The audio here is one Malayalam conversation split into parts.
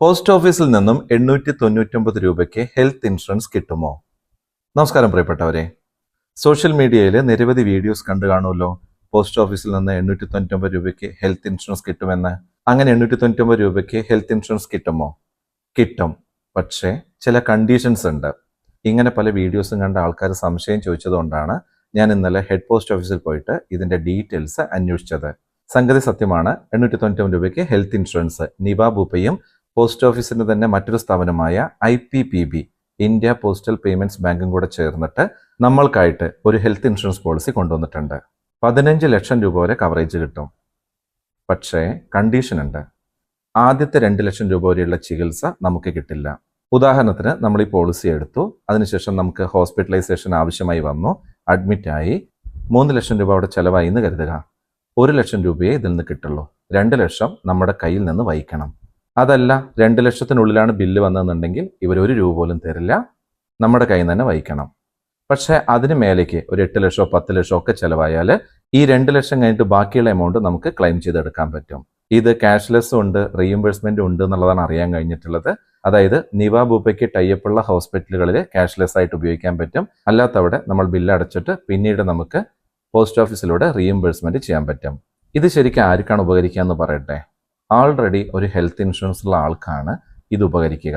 പോസ്റ്റ് ഓഫീസിൽ നിന്നും എണ്ണൂറ്റി തൊണ്ണൂറ്റൊമ്പത് രൂപയ്ക്ക് ഹെൽത്ത് ഇൻഷുറൻസ് കിട്ടുമോ? നമസ്കാരം പ്രിയപ്പെട്ടവരെ. സോഷ്യൽ മീഡിയയിൽ നിരവധി വീഡിയോസ് കണ്ടു കാണുമല്ലോ. പോസ്റ്റ് ഓഫീസിൽ നിന്ന് എണ്ണൂറ്റി തൊണ്ണൂറ്റൊമ്പത് രൂപയ്ക്ക് ഹെൽത്ത് ഇൻഷുറൻസ് കിട്ടുമെന്ന്. അങ്ങനെ എണ്ണൂറ്റി തൊണ്ണൂറ്റൊമ്പത് രൂപയ്ക്ക് ഹെൽത്ത് ഇൻഷുറൻസ് കിട്ടുമോ? കിട്ടും. പക്ഷേ ചില കണ്ടീഷൻസ് ഉണ്ട്. ഇങ്ങനെ പല വീഡിയോസും കണ്ട ആൾക്കാർ സംശയം ചോദിച്ചതുകൊണ്ടാണ് ഞാൻ ഇന്നലെ ഹെഡ് പോസ്റ്റ് ഓഫീസിൽ പോയിട്ട് ഇതിന്റെ ഡീറ്റെയിൽസ് അന്വേഷിച്ചത്. സംഗതി സത്യമാണ്. എണ്ണൂറ്റി തൊണ്ണൂറ്റൊമ്പത് രൂപയ്ക്ക് ഹെൽത്ത് ഇൻഷുറൻസ്. നിവ ബൂപ്പയും പോസ്റ്റ് ഓഫീസിന്റെ തന്നെ മറ്റൊരു സ്ഥാപനമായ I P P B India postal payments ബാങ്കും കൂടെ ചേർന്നിട്ട് നമ്മൾക്കായിട്ട് ഒരു ഹെൽത്ത് ഇൻഷുറൻസ് പോളിസി കൊണ്ടുവന്നിട്ടുണ്ട്. പതിനഞ്ച് ലക്ഷം രൂപ വരെ കവറേജ് കിട്ടും. പക്ഷേ കണ്ടീഷൻ ഉണ്ട്. ആദ്യത്തെ രണ്ട് ലക്ഷം രൂപ വരെയുള്ള ചികിത്സ നമുക്ക് കിട്ടില്ല. ഉദാഹരണത്തിന് നമ്മൾ ഈ പോളിസി എടുത്തു. അതിനുശേഷം നമുക്ക് ഹോസ്പിറ്റലൈസേഷൻ ആവശ്യമായി വന്നു. അഡ്മിറ്റായി മൂന്ന് ലക്ഷം രൂപ അവിടെ ചിലവായി എന്ന് കരുതുക. ഒരു ലക്ഷം രൂപയെ ഇതിൽ നിന്ന് കിട്ടുള്ളൂ. രണ്ട് ലക്ഷം നമ്മുടെ കയ്യിൽ നിന്ന് വഹിക്കണം. അതല്ല രണ്ട് ലക്ഷത്തിനുള്ളിലാണ് ബില്ല് വന്നതെന്നുണ്ടെങ്കിൽ ഇവർ ഒരു രൂപ പോലും തരില്ല. നമ്മുടെ കയ്യിൽ നിന്ന് തന്നെ വഹിക്കണം. പക്ഷേ അതിന് മേലേക്ക് ഒരു എട്ട് ലക്ഷമോ പത്ത് ലക്ഷമോ ഒക്കെ ചിലവായാൽ ഈ രണ്ട് ലക്ഷം കഴിഞ്ഞിട്ട് ബാക്കിയുള്ള എമൗണ്ട് നമുക്ക് ക്ലെയിം ചെയ്തെടുക്കാൻ പറ്റും. ഇത് ക്യാഷ്ലെസ് ഉണ്ട് റീഇംബേഴ്സ്മെന്റ് ഉണ്ട് എന്നുള്ളതാണ് അറിയാൻ കഴിഞ്ഞിട്ടുള്ളത്. അതായത് നിവ ബൂപ്പയ്ക്ക് ടൈപ്പുള്ള ഹോസ്പിറ്റലുകളിൽ ക്യാഷ്ലെസ് ആയിട്ട് ഉപയോഗിക്കാൻ പറ്റും. അല്ലാത്തവിടെ നമ്മൾ ബില്ല് അടച്ചിട്ട് പിന്നീട് നമുക്ക് പോസ്റ്റ് ഓഫീസിലൂടെ റീഇംബേഴ്സ്മെന്റ് ചെയ്യാൻ പറ്റും. ഇത് ശരിക്കും ആർക്കാണ് ഉപകരിക്കുക എന്ന് പറയട്ടെ? ആൾറെഡി ഒരു ഹെൽത്ത് ഇൻഷുറൻസ് ഉള്ള ആൾക്കാണ് ഇത് ഉപകരിക്കുക.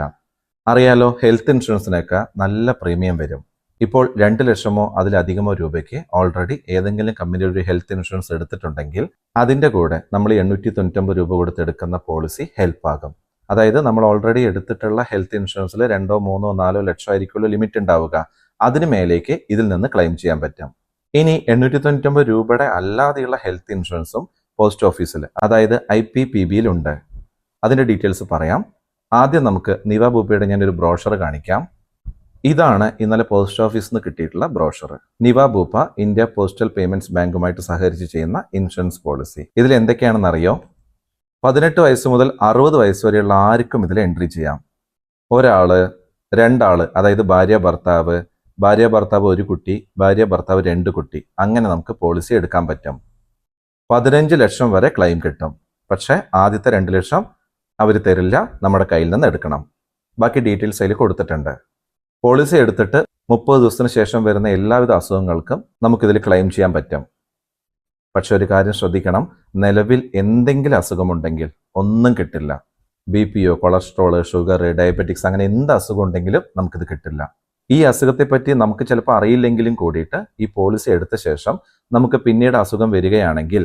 അറിയാലോ ഹെൽത്ത് ഇൻഷുറൻസിനൊക്കെ നല്ല പ്രീമിയം വരും. ഇപ്പോൾ രണ്ട് ലക്ഷമോ അതിലധികമോ രൂപയ്ക്ക് ഓൾറെഡി ഏതെങ്കിലും കമ്പനി ഒരു ഹെൽത്ത് ഇൻഷുറൻസ് എടുത്തിട്ടുണ്ടെങ്കിൽ അതിന്റെ കൂടെ നമ്മൾ എണ്ണൂറ്റി തൊണ്ണൂറ്റൊമ്പത് രൂപ കൊടുത്തെടുക്കുന്ന പോളിസി ഹെൽപ്പ് ആകും. അതായത് നമ്മൾ ഓൾറെഡി എടുത്തിട്ടുള്ള ഹെൽത്ത് ഇൻഷുറൻസിൽ രണ്ടോ മൂന്നോ നാലോ ലക്ഷം ആയിരിക്കുമല്ലോ ലിമിറ്റ് ഉണ്ടാവുക. അതിന് മേലേക്ക് ഇതിൽ നിന്ന് ക്ലെയിം ചെയ്യാൻ പറ്റും. ഇനി എണ്ണൂറ്റി തൊണ്ണൂറ്റൊമ്പത് രൂപയുടെ അല്ലാതെയുള്ള ഹെൽത്ത് ഇൻഷുറൻസും പോസ്റ്റ് ഓഫീസിൽ അതായത് ഐ പി പി ബിയിലുണ്ട് അതിന്റെ ഡീറ്റെയിൽസ് പറയാം. ആദ്യം നമുക്ക് നിവ ബൂപ്പയുടെ ഞാനൊരു ബ്രോഷർ കാണിക്കാം. ഇതാണ് ഇന്നലെ പോസ്റ്റ് ഓഫീസിൽ നിന്ന് കിട്ടിയിട്ടുള്ള brochure Niva Bupa India postal payments ബാങ്കുമായിട്ട് സഹകരിച്ച് ചെയ്യുന്ന ഇൻഷുറൻസ് പോളിസി. ഇതിൽ എന്തൊക്കെയാണെന്ന് അറിയോ പതിനെട്ട് വയസ്സ് മുതൽ അറുപത് വയസ്സ് വരെയുള്ള ആർക്കും ഇതിൽ എൻട്രി ചെയ്യാം. ഒരാൾ രണ്ടാൾ അതായത് ഭാര്യ ഭർത്താവ്. ഭാര്യ ഭർത്താവ് ഒരു കുട്ടി ഭാര്യ ഭർത്താവ് രണ്ട് കുട്ടി. അങ്ങനെ നമുക്ക് പോളിസി എടുക്കാൻ പറ്റും. പതിനഞ്ച് ലക്ഷം വരെ ക്ലെയിം കിട്ടും. പക്ഷേ ആദ്യത്തെ രണ്ട് ലക്ഷം അവർ തരില്ല നമ്മുടെ കയ്യിൽ നിന്ന് എടുക്കണം. ബാക്കി ഡീറ്റെയിൽസ് അതിൽ കൊടുത്തിട്ടുണ്ട്. പോളിസി എടുത്തിട്ട് മുപ്പത് ദിവസത്തിന് ശേഷം വരുന്ന എല്ലാവിധ അസുഖങ്ങൾക്കും നമുക്കിതിൽ ക്ലെയിം ചെയ്യാൻ പറ്റും. പക്ഷെ ഒരു കാര്യം ശ്രദ്ധിക്കണം നിലവിൽ എന്തെങ്കിലും അസുഖമുണ്ടെങ്കിൽ ഒന്നും കിട്ടില്ല. ബി പി ഒ കൊളസ്ട്രോൾ ഷുഗർ ഡയബറ്റിക്സ് അങ്ങനെ എന്ത് അസുഖം ഉണ്ടെങ്കിലും നമുക്കിത് കിട്ടില്ല. ഈ അസുഖത്തെ പറ്റി നമുക്ക് ചിലപ്പോൾ അറിയില്ലെങ്കിലും കൂടിയിട്ട് ഈ പോളിസി എടുത്ത ശേഷം നമുക്ക് പിന്നീട് അസുഖം വരികയാണെങ്കിൽ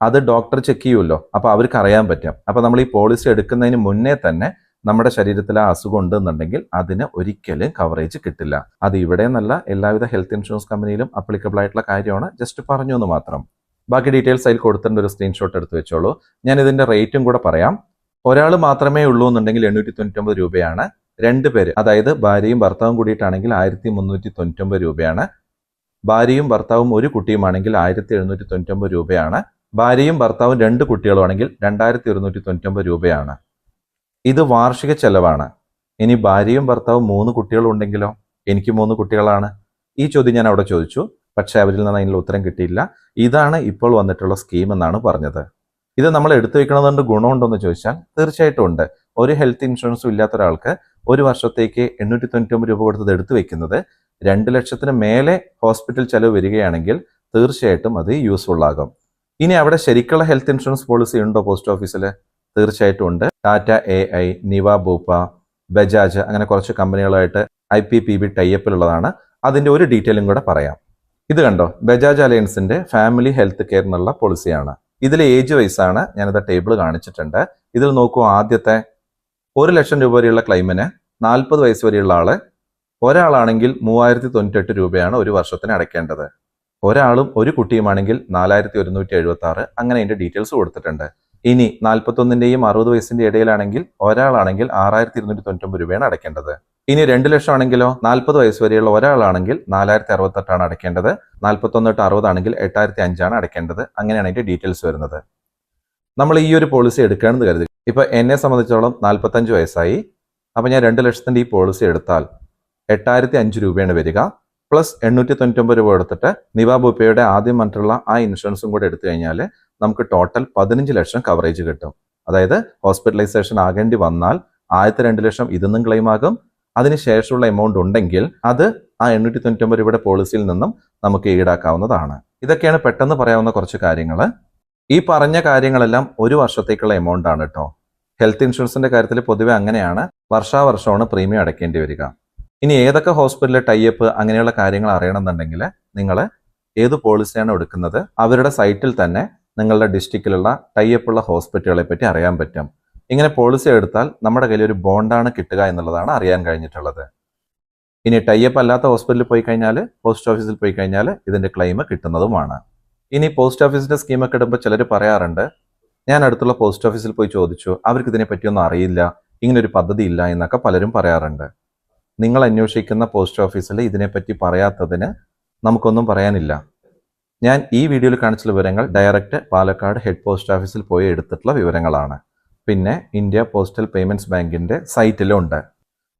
അത് ഡോക്ടർ ചെക്ക് ചെയ്യുമല്ലോ. അപ്പൊ അവർക്ക് അറിയാൻ പറ്റും. അപ്പൊ നമ്മൾ ഈ പോളിസി എടുക്കുന്നതിന് മുന്നേ തന്നെ നമ്മുടെ ശരീരത്തിൽ ആ അസുഖം ഉണ്ടെന്നുണ്ടെങ്കിൽ അതിന് ഒരിക്കലും കവറേജ് കിട്ടില്ല. അത് ഇവിടെ നിന്നല്ല എല്ലാവിധ ഹെൽത്ത് ഇൻഷുറൻസ് കമ്പനിയിലും അപ്ലിക്കബിൾ ആയിട്ടുള്ള കാര്യമാണ്. ജസ്റ്റ് പറഞ്ഞു എന്ന് മാത്രം. ബാക്കി ഡീറ്റെയിൽസ് അതിൽ കൊടുത്തിട്ട് ഒരു സ്ക്രീൻഷോട്ട് എടുത്ത് വെച്ചോളൂ. ഞാൻ ഇതിന്റെ റേറ്റും കൂടെ പറയാം. ഒരാൾ മാത്രമേ ഉള്ളൂ എന്നുണ്ടെങ്കിൽ എണ്ണൂറ്റി തൊണ്ണൂറ്റൊമ്പത് രൂപയാണ്. രണ്ട് പേര് അതായത് ഭാര്യയും ഭർത്താവും കൂടിയിട്ടാണെങ്കിൽ ആയിരത്തി മുന്നൂറ്റി തൊണ്ണൂറ്റൊമ്പത് രൂപയാണ്. ഭാര്യയും ഭർത്താവും ഒരു കുട്ടിയുമാണെങ്കിൽ ആയിരത്തി എഴുന്നൂറ്റി തൊണ്ണൂറ്റൊമ്പത് രൂപയാണ്. ഭാര്യയും ഭർത്താവും രണ്ട് കുട്ടികളുമാണെങ്കിൽ രണ്ടായിരത്തി ഒരുന്നൂറ്റി തൊണ്ണൂറ്റൊമ്പത് രൂപയാണ്. ഇത് വാർഷിക ചെലവാണ്. ഇനി ഭാര്യയും ഭർത്താവും മൂന്ന് കുട്ടികളുണ്ടെങ്കിലോ? എനിക്ക് മൂന്ന് കുട്ടികളാണ്. ഈ ചോദ്യം ഞാൻ അവിടെ ചോദിച്ചു. പക്ഷേ അവരിൽ നിന്ന് അതിനുള്ള ഉത്തരം കിട്ടിയില്ല. ഇതാണ് ഇപ്പോൾ വന്നിട്ടുള്ള സ്കീം എന്നാണ് പറഞ്ഞത്. ഇത് നമ്മൾ എടുത്തു വെക്കണതുകൊണ്ട് ഗുണമുണ്ടോ എന്ന് ചോദിച്ചാൽ തീർച്ചയായിട്ടും ഉണ്ട്. ഒരു ഹെൽത്ത് ഇൻഷുറൻസും ഇല്ലാത്ത ഒരാൾക്ക് ഒരു വർഷത്തേക്ക് എണ്ണൂറ്റി തൊണ്ണൂറ്റി രൂപ കൊടുത്തത് എടുത്തു വെക്കുന്നത് രണ്ട് ലക്ഷത്തിന് മേലെ ഹോസ്പിറ്റൽ ചെലവ് വരികയാണെങ്കിൽ തീർച്ചയായിട്ടും അത് യൂസ്ഫുൾ ആകും. ഇനി അവിടെ ശരിക്കുള്ള ഹെൽത്ത് ഇൻഷുറൻസ് പോളിസി ഉണ്ടോ പോസ്റ്റ് ഓഫീസിൽ തീർച്ചയായിട്ടും ഉണ്ട്. Tata A I Niva Bupa Bajaj അങ്ങനെ കുറച്ച് കമ്പനികളായിട്ട് ഐ പി പി ബി ടൈപ്പിലുള്ളതാണ് അതിന്റെ ഒരു ഡീറ്റെയിലും കൂടെ പറയാം. ഇത് കണ്ടോ? ബജാജ് അലയൻസിന്റെ ഫാമിലി ഹെൽത്ത് കെയർ എന്നുള്ള പോളിസിയാണ് ഇതിൽ ഏജ് വൈസാണ് ഞാനിത് ടേബിൾ കാണിച്ചിട്ടുണ്ട്. ഇതിൽ നോക്കൂ ആദ്യത്തെ ഒരു ലക്ഷം രൂപ വരെയുള്ള ക്ലെയിമിന് നാൽപ്പത് വയസ്സ് വരെയുള്ള ആൾ ഒരാളാണെങ്കിൽ മൂവായിരത്തി തൊണ്ണൂറ്റെട്ട് രൂപയാണ് ഒരു വർഷത്തിന് അടയ്ക്കേണ്ടത്. ഒരാളും ഒരു കുട്ടിയുമാണെങ്കിൽ നാലായിരത്തി ഒരുന്നൂറ്റി എഴുപത്തി ആറ് അങ്ങനെ അതിന്റെ ഡീറ്റെയിൽസ് കൊടുത്തിട്ടുണ്ട്. ഇനി നാൽപ്പത്തൊന്നിന്റെയും അറുപത് വയസ്സിന്റെ ഇടയിലാണെങ്കിൽ ഒരാളാണെങ്കിൽ ആറായിരത്തി ഇരുന്നൂറ്റി തൊണ്ണൂറ്റൊമ്പത് രൂപയാണ് അടയ്ക്കേണ്ടത്. ഇനി രണ്ട് ലക്ഷം ആണെങ്കിലോ നാൽപ്പത് വയസ്സ് വരെയുള്ള ഒരാളാണെങ്കിൽ നാലായിരത്തി അറുപത്തെട്ടാണ് അടയ്ക്കേണ്ടത്. നാൽപ്പത്തൊന്ന് തൊട്ട് അറുപതാണെങ്കിൽ എട്ടായിരത്തി അഞ്ചാണ് അടയ്ക്കേണ്ടത്. അങ്ങനെയാണ് അതിന്റെ ഡീറ്റെയിൽസ് വരുന്നത്. നമ്മൾ ഈ ഒരു പോളിസി എടുക്കുകയാണെന്ന് കരുതുക ഇപ്പൊ എന്നെ സംബന്ധിച്ചോളം നാൽപ്പത്തഞ്ച് വയസ്സായി. അപ്പൊ ഞാൻ രണ്ട് ലക്ഷത്തിന്റെ ഈ പോളിസി എടുത്താൽ എട്ടായിരത്തി അഞ്ച് രൂപയാണ് വരിക. പ്ലസ് എണ്ണൂറ്റി തൊണ്ണൂറ്റൊമ്പത് രൂപ എടുത്തിട്ട് നിവാ ബുപ്പയുടെ ആദ്യം മറ്റുള്ള ആ ഇൻഷുറൻസും കൂടെ എടുത്തു കഴിഞ്ഞാൽ നമുക്ക് ടോട്ടൽ പതിനഞ്ച് ലക്ഷം കവറേജ് കിട്ടും. അതായത് ഹോസ്പിറ്റലൈസേഷൻ ആകേണ്ടി വന്നാൽ ആദ്യത്തെ രണ്ട് ലക്ഷം ഇതൊന്നും ക്ലെയിം ആകും. അതിനുശേഷമുള്ള എമൗണ്ട് ഉണ്ടെങ്കിൽ അത് ആ എണ്ണൂറ്റി തൊണ്ണൂറ്റൊമ്പത് രൂപയുടെ പോളിസിയിൽ നിന്നും നമുക്ക് ഈടാക്കാവുന്നതാണ്. ഇതൊക്കെയാണ് പെട്ടെന്ന് പറയാവുന്ന കുറച്ച് കാര്യങ്ങൾ ഈ പറഞ്ഞ കാര്യങ്ങളെല്ലാം ഒരു വർഷത്തേക്കുള്ള എമൗണ്ട് ആണ് കേട്ടോ ഹെൽത്ത് ഇൻഷുറൻസിന്റെ കാര്യത്തിൽ പൊതുവെ അങ്ങനെയാണ്. വർഷാവർഷമാണ് പ്രീമിയം അടയ്ക്കേണ്ടി വരിക. ഇനി ഏതൊക്കെ ഹോസ്പിറ്റലിലെ ടൈപ്പ് അങ്ങനെയുള്ള കാര്യങ്ങൾ അറിയണമെന്നുണ്ടെങ്കിൽ നിങ്ങൾ ഏത് പോളിസിയാണ് എടുക്കുന്നത്? അവരുടെ സൈറ്റിൽ തന്നെ നിങ്ങളുടെ ഡിസ്ട്രിക്റ്റിലുള്ള ടൈപ്പ് ഉള്ള ഹോസ്പിറ്റലുകളെ പറ്റി അറിയാൻ പറ്റും. ഇങ്ങനെ പോളിസി എടുത്താൽ നമ്മുടെ കയ്യിൽ ഒരു ബോണ്ടാണ് കിട്ടുക എന്നുള്ളതാണ് അറിയാൻ കഴിഞ്ഞിട്ടുള്ളത്. ഇനി ടൈപ്പ് അല്ലാത്ത ഹോസ്പിറ്റലിൽ പോയി കഴിഞ്ഞാൽ പോസ്റ്റ് ഓഫീസിൽ പോയി കഴിഞ്ഞാൽ ഇതിന്റെ ക്ലെയിം കിട്ടുന്നതുമാണ്. ഇനി പോസ്റ്റ് ഓഫീസിന്റെ സ്കീമൊക്കെ ഇടുമ്പോൾ ചിലർ പറയാറുണ്ട് ഞാൻ അടുത്തുള്ള പോസ്റ്റ് ഓഫീസിൽ പോയി ചോദിച്ചു അവർക്ക് ഇതിനെ പറ്റിയൊന്നും അറിയില്ല ഇങ്ങനൊരു പദ്ധതി ഇല്ല എന്നൊക്കെ പലരും പറയാറുണ്ട്. നിങ്ങൾ അന്വേഷിക്കുന്ന പോസ്റ്റ് ഓഫീസിൽ ഇതിനെപ്പറ്റി പറയാത്തതിന് നമുക്കൊന്നും പറയാനില്ല. ഞാൻ ഈ വീഡിയോയിൽ കാണിച്ച വിവരങ്ങൾ ഡയറക്റ്റ് പാലക്കാട് ഹെഡ് പോസ്റ്റ് ഓഫീസിൽ പോയി എടുത്തിട്ടുള്ള വിവരങ്ങളാണ്. പിന്നെ ഇന്ത്യ പോസ്റ്റൽ പേയ്മെന്റ്സ് ബാങ്കിന്റെ സൈറ്റിലും ഉണ്ട്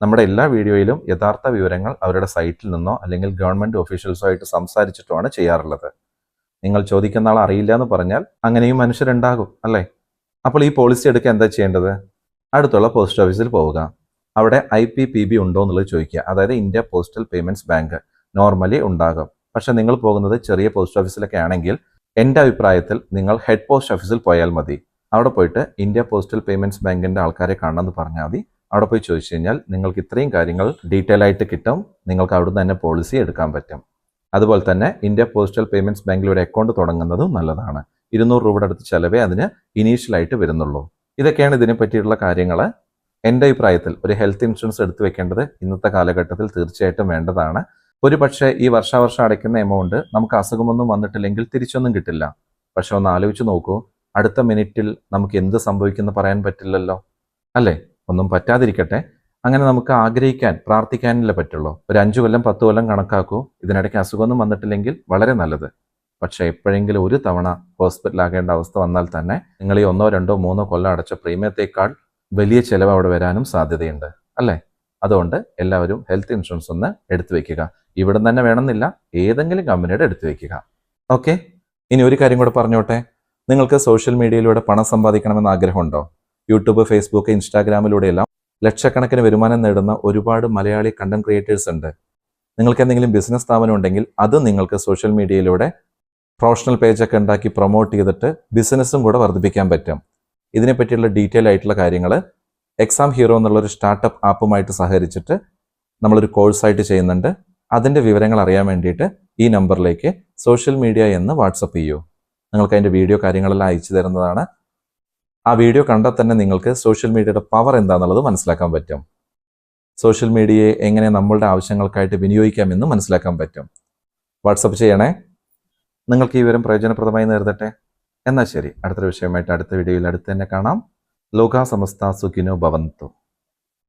നമ്മുടെ എല്ലാ വീഡിയോയിലും യഥാർത്ഥ വിവരങ്ങൾ അവരുടെ സൈറ്റിൽ നിന്നോ അല്ലെങ്കിൽ ഗവൺമെന്റ് ഓഫീഷ്യൽസോ ആയിട്ട് സംസാരിച്ചിട്ടുമാണ് ചെയ്യാറുള്ളത്. നിങ്ങൾ ചോദിക്കുന്ന ആൾ അറിയില്ല എന്ന് പറഞ്ഞാൽ അങ്ങനെയും മനുഷ്യരുണ്ടാകും അല്ലേ? അപ്പോൾ ഈ പോളിസി എടുക്കാൻ എന്താ ചെയ്യേണ്ടത്? അടുത്തുള്ള പോസ്റ്റ് ഓഫീസിൽ പോവുക. അവിടെ ഐ പി പി ബി ഉണ്ടോ എന്നുള്ളത് ചോദിക്കുക. അതായത് India postal payments bank normally ഉണ്ടാകും. പക്ഷെ നിങ്ങൾ പോകുന്നത് ചെറിയ പോസ്റ്റ് ഓഫീസിലൊക്കെ ആണെങ്കിൽ എന്റെ അഭിപ്രായത്തിൽ നിങ്ങൾ ഹെഡ് പോസ്റ്റ് ഓഫീസിൽ പോയാൽ മതി. അവിടെ പോയിട്ട് ഇന്ത്യ പോസ്റ്റൽ പേയ്മെന്റ്സ് ബാങ്കിന്റെ ആൾക്കാരെ കാണണമെന്ന് പറഞ്ഞാൽ മതി. അവിടെ പോയി ചോദിച്ചു കഴിഞ്ഞാൽ നിങ്ങൾക്ക് ഇത്രയും കാര്യങ്ങൾ ഡീറ്റെയിൽ ആയിട്ട് കിട്ടും. നിങ്ങൾക്ക് അവിടുന്ന് തന്നെ പോളിസി എടുക്കാൻ പറ്റും. അതുപോലെ തന്നെ ഇന്ത്യ പോസ്റ്റൽ പേയ്മെന്റ്സ് ബാങ്കിൽ ഒരു അക്കൗണ്ട് തുടങ്ങുന്നതും നല്ലതാണ്. ഇരുന്നൂറ് രൂപയുടെ അടുത്ത് ചിലവേ അതിന് ഇനീഷ്യലായിട്ട് വരുന്നുള്ളൂ. ഇതൊക്കെയാണ് ഇതിനെ പറ്റിയിട്ടുള്ള കാര്യങ്ങൾ എന്റെ അഭിപ്രായത്തിൽ ഒരു ഹെൽത്ത് ഇൻഷുറൻസ് എടുത്തു വെക്കേണ്ടത് ഇന്നത്തെ കാലഘട്ടത്തിൽ തീർച്ചയായിട്ടും വേണ്ടതാണ്. ഒരു പക്ഷേ ഈ വർഷാവർഷം അടയ്ക്കുന്ന എമൗണ്ട് നമുക്ക് അസുഖമൊന്നും വന്നിട്ടില്ലെങ്കിൽ തിരിച്ചൊന്നും കിട്ടില്ല. പക്ഷെ ഒന്ന് ആലോചിച്ച് നോക്കൂ. അടുത്ത മിനിറ്റിൽ നമുക്ക് എന്ത് സംഭവിക്കുമെന്ന് പറയാൻ പറ്റില്ലല്ലോ. അല്ലേ? ഒന്നും പറ്റാതിരിക്കട്ടെ. അങ്ങനെ നമുക്ക് ആഗ്രഹിക്കാൻ പ്രാർത്ഥിക്കാനല്ലേ പറ്റുള്ളൂ. ഒരു അഞ്ചു കൊല്ലം പത്ത് കൊല്ലം കണക്കാക്കൂ. ഇതിനിടയ്ക്ക് അസുഖമൊന്നും വന്നിട്ടില്ലെങ്കിൽ വളരെ നല്ലത്. പക്ഷേ എപ്പോഴെങ്കിലും ഒരു തവണ ഹോസ്പിറ്റലാകേണ്ട അവസ്ഥ വന്നാൽ തന്നെ നിങ്ങൾ ഈ ഒന്നോ രണ്ടോ മൂന്നോ കൊല്ലം അടച്ച പ്രീമിയത്തേക്കാൾ വലിയ ചിലവ് അവിടെ വരാനും സാധ്യതയുണ്ട്. അല്ലേ? അതുകൊണ്ട് എല്ലാവരും ഹെൽത്ത് ഇൻഷുറൻസ് ഒന്ന് എടുത്തു വെക്കുക. ഇവിടെ തന്നെ വേണമെന്നില്ല ഏതെങ്കിലും കമ്പനിയുടെ എടുത്തു വെക്കുക. ഓക്കെ? ഇനി ഒരു കാര്യം കൂടെ പറഞ്ഞോട്ടെ. നിങ്ങൾക്ക് സോഷ്യൽ മീഡിയയിലൂടെ പണം സമ്പാദിക്കണമെന്ന് ആഗ്രഹമുണ്ടോ? യൂട്യൂബ് ഫേസ്ബുക്ക് ഇൻസ്റ്റാഗ്രാമിലൂടെയെല്ലാം ലക്ഷക്കണക്കിന് വരുമാനം നേടുന്ന ഒരുപാട് മലയാളി കണ്ടന്റ് ക്രിയേറ്റേഴ്സ് ഉണ്ട്. നിങ്ങൾക്ക് എന്തെങ്കിലും ബിസിനസ് സ്ഥാപനം ഉണ്ടെങ്കിൽ അത് നിങ്ങൾക്ക് സോഷ്യൽ മീഡിയയിലൂടെ പ്രൊഫഷണൽ പേജൊക്കെ ഉണ്ടാക്കി പ്രൊമോട്ട് ചെയ്തിട്ട് ബിസിനസ്സും കൂടെ വർദ്ധിപ്പിക്കാൻ പറ്റും. ഇതിനെ പറ്റിയുള്ള ഡീറ്റെയിൽ ആയിട്ടുള്ള കാര്യങ്ങൾ എക്സാം ഹീറോ എന്നുള്ളൊരു സ്റ്റാർട്ടപ്പ് ആപ്പുമായിട്ട് സഹകരിച്ചിട്ട് നമ്മളൊരു കോഴ്സായിട്ട് ചെയ്യുന്നുണ്ട്. അതിന്റെ വിവരങ്ങൾ അറിയാൻ വേണ്ടിയിട്ട് ഈ നമ്പറിലേക്ക് സോഷ്യൽ മീഡിയ എന്ന് വാട്സപ്പ് ചെയ്യൂ. നിങ്ങൾക്ക് അതിന്റെ വീഡിയോ കാര്യങ്ങളെല്ലാം അയച്ചു തരുന്നതാണ് ആ വീഡിയോ കണ്ടാൽ തന്നെ നിങ്ങൾക്ക് സോഷ്യൽ മീഡിയയുടെ പവർ എന്താണെന്നുള്ളത് മനസ്സിലാക്കാൻ പറ്റും. സോഷ്യൽ മീഡിയയെ എങ്ങനെ നമ്മളുടെ ആവശ്യങ്ങൾക്കായിട്ട് വിനിയോഗിക്കാമെന്ന് മനസ്സിലാക്കാൻ പറ്റും. വാട്സപ്പ് ചെയ്യണേ. നിങ്ങൾക്ക് ഈ വിവരം പ്രയോജനപ്രദമായി നേരിടട്ടെ. എന്നാൽ ശരി അടുത്തൊരു വിഷയമായിട്ട് അടുത്ത വീഡിയോയിൽ അടുത്ത് തന്നെ കാണാം. ലോകാ സമസ്ത സുഖിനോ ഭവന്തു.